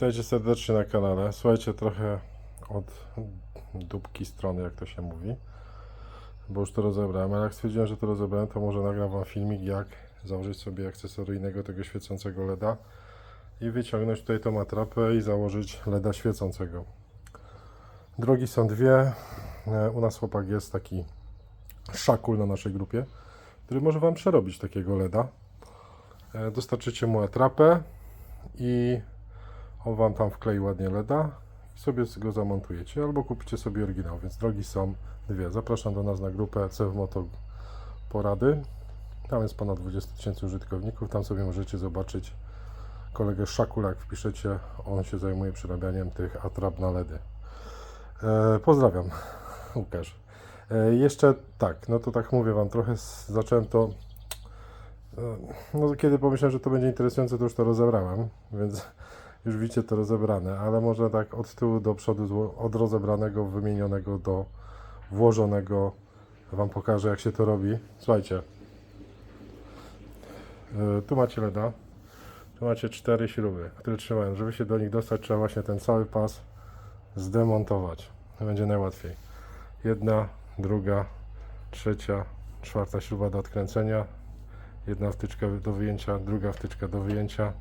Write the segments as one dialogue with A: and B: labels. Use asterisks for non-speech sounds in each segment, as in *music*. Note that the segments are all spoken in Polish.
A: Witajcie serdecznie na kanale. Słuchajcie, trochę od dupki strony, jak to się mówi, bo już to rozebrałem, ale jak stwierdziłem, że to rozebrałem, to może nagram Wam filmik, jak założyć sobie akcesoryjnego tego świecącego LEDa i wyciągnąć tutaj tą atrapę i założyć LEDa świecącego. Drogi są dwie. E, U nas chłopak jest taki szakul na naszej grupie, który może Wam przerobić takiego LEDa. E, Dostarczycie mu atrapę i on Wam tam wklei ładnie LEDa i sobie go zamontujecie, albo kupicie sobie oryginał, więc drogi są dwie. Zapraszam do nas na grupę CF Moto Porady. Tam jest ponad 20 tysięcy użytkowników, tam sobie możecie zobaczyć kolegę Szakula, jak wpiszecie, on się zajmuje przerabianiem tych atrap na LEDy. E, pozdrawiam, Łukasz. E, jeszcze tak, no to tak mówię Wam, trochę zacząłem to e, no kiedy pomyślałem, że to będzie interesujące, to już to rozebrałem, więc już widzicie to rozebrane, ale może tak od tyłu do przodu, od rozebranego, wymienionego do włożonego Wam pokażę jak się to robi. Słuchajcie, E, tu macie LEDa, tu macie cztery śruby, które trzymają. Żeby się do nich dostać, trzeba właśnie ten cały pas zdemontować. To będzie najłatwiej. Jedna, druga, trzecia, czwarta śruba do odkręcenia, jedna wtyczka do wyjęcia, druga wtyczka do wyjęcia.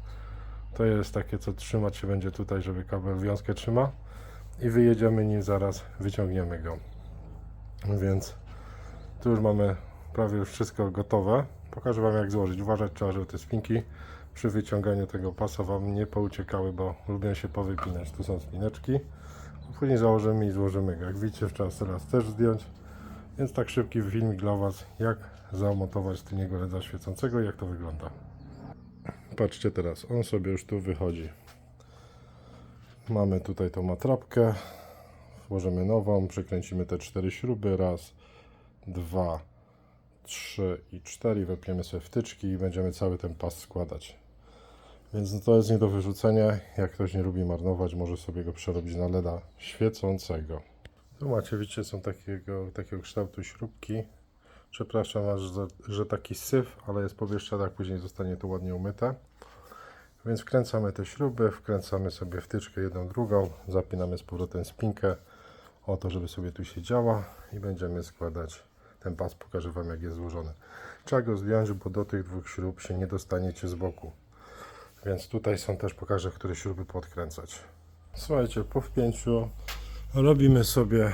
A: To jest takie, co trzymać się będzie tutaj, żeby kabel wiązkę trzyma i wyjedziemy nim zaraz, wyciągniemy go. Więc tu już mamy prawie już wszystko gotowe. Pokażę Wam jak złożyć. Uważać trzeba, żeby te spinki przy wyciąganiu tego pasa Wam nie pouciekały, bo lubią się powypinać. Tu są spineczki. Później założymy i złożymy go. Jak widzicie, trzeba teraz też zdjąć. Więc tak szybki filmik dla Was, jak zamontować tylniego LEDa świecącego i jak to wygląda. Patrzcie teraz, on sobie już tu wychodzi. Mamy tutaj tą atrapkę. Włożymy nową, przekręcimy te cztery śruby. Raz, dwa, trzy i cztery. Wepiemy sobie wtyczki i będziemy cały ten pas składać. Więc no to jest nie do wyrzucenia. Jak ktoś nie lubi marnować, może sobie go przerobić na LEDa świecącego. Tu macie, widzicie, są takiego, takiego kształtu śrubki. Przepraszam że, że taki syf, ale jest po bieszczadach, później zostanie to ładnie umyte. Więc wkręcamy te śruby, wkręcamy sobie wtyczkę jedną, drugą, zapinamy z powrotem spinkę o to, żeby sobie tu siedziała i będziemy składać ten pas. Pokażę Wam jak jest złożony. Trzeba go zdjąć, bo do tych dwóch śrub się nie dostaniecie z boku. Więc tutaj są też, pokażę, które śruby podkręcać. Słuchajcie, po wpięciu robimy sobie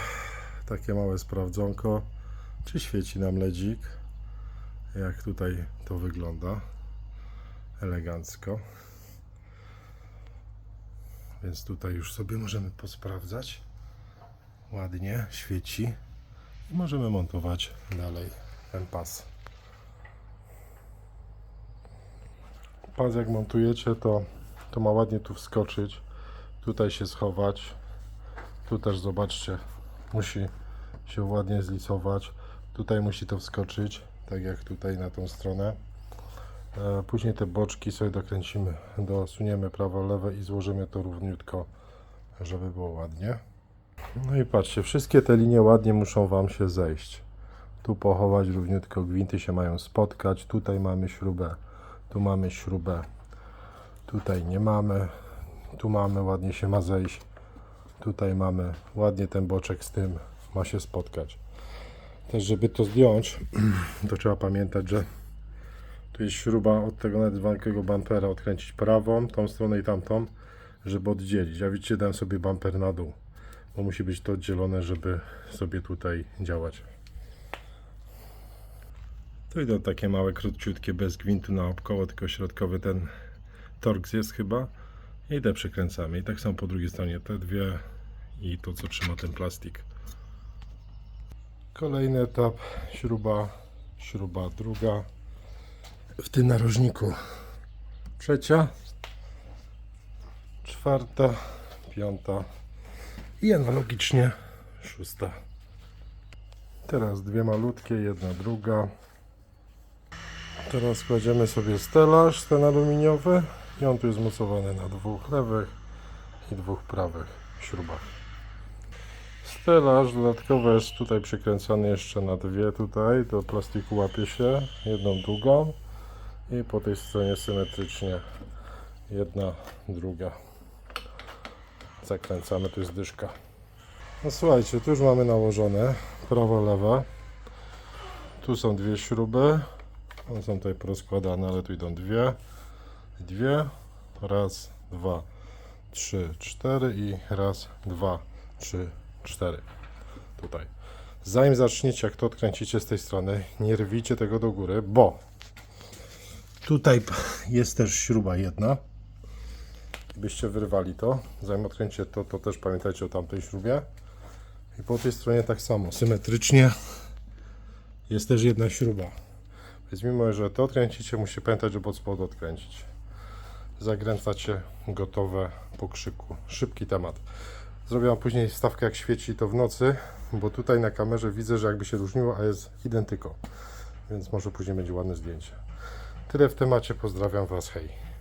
A: takie małe sprawdzonko, czy świeci nam ledzik. Jak tutaj to wygląda. Elegancko. Więc tutaj już sobie możemy posprawdzać. Ładnie świeci. I możemy montować dalej ten pas. Pas jak montujecie, to, to ma ładnie tu wskoczyć. Tutaj się schować. Tu też zobaczcie, musi się ładnie zlicować. Tutaj musi to wskoczyć, tak jak tutaj na tą stronę. E, Później te boczki sobie dokręcimy, dosuniemy prawo, lewe i złożymy to równiutko, żeby było ładnie. No i patrzcie, wszystkie te linie ładnie muszą Wam się zejść. Tu pochować równiutko, gwinty się mają spotkać. Tutaj mamy śrubę, tu mamy śrubę, tutaj nie mamy. Tu mamy, ładnie się ma zejść. Tutaj mamy ładnie ten boczek z tym ma się spotkać. Też, żeby to zdjąć, *clears throat* to trzeba pamiętać, że tu jest śruba od tego nazywanego bumpera, odkręcić prawą, tą stronę i tamtą, żeby oddzielić. Ja widzicie, dałem sobie bumper na dół, bo musi być to oddzielone, żeby sobie tutaj działać. Tu idą takie małe, króciutkie, bez gwintu na obkoło, tylko środkowy ten torx jest chyba. I te przykręcamy. I tak samo po drugiej stronie te dwie i to, co trzyma ten plastik. Kolejny etap, śruba, śruba druga w tym narożniku. Trzecia, czwarta, piąta i analogicznie szósta. Teraz dwie malutkie, jedna druga. Teraz kładziemy sobie stelaż, ten aluminiowy i on tu jest mocowany na dwóch lewych i dwóch prawych śrubach. Stelaż dodatkowo jest tutaj przykręcany jeszcze na dwie tutaj, do plastiku łapie się, jedną drugą i po tej stronie symetrycznie jedna, druga. Zakręcamy, tu jest dyszka. No słuchajcie, tu już mamy nałożone prawo, lewe. Tu są dwie śruby. One są tutaj porozkładane, ale tu idą dwie. Dwie. Raz, dwa, trzy, cztery i raz, dwa, trzy, cztery. Tutaj. Zanim zaczniecie, jak to odkręcicie z tej strony, nie rwijcie tego do góry, bo tutaj jest też śruba jedna. Byście wyrwali to, zanim odkręcicie to, to też pamiętajcie o tamtej śrubie. I po tej stronie tak samo, symetrycznie jest też jedna śruba. Więc mimo, że to odkręcicie, musicie pamiętać, żeby od spodu odkręcić. Zakręcacie gotowe po krzyku. Szybki temat. Zrobię wam później stawkę jak świeci to w nocy, bo tutaj na kamerze widzę, że jakby się różniło, a jest identyko. Więc może później będzie ładne zdjęcie. Tyle w temacie. Pozdrawiam Was. Hej.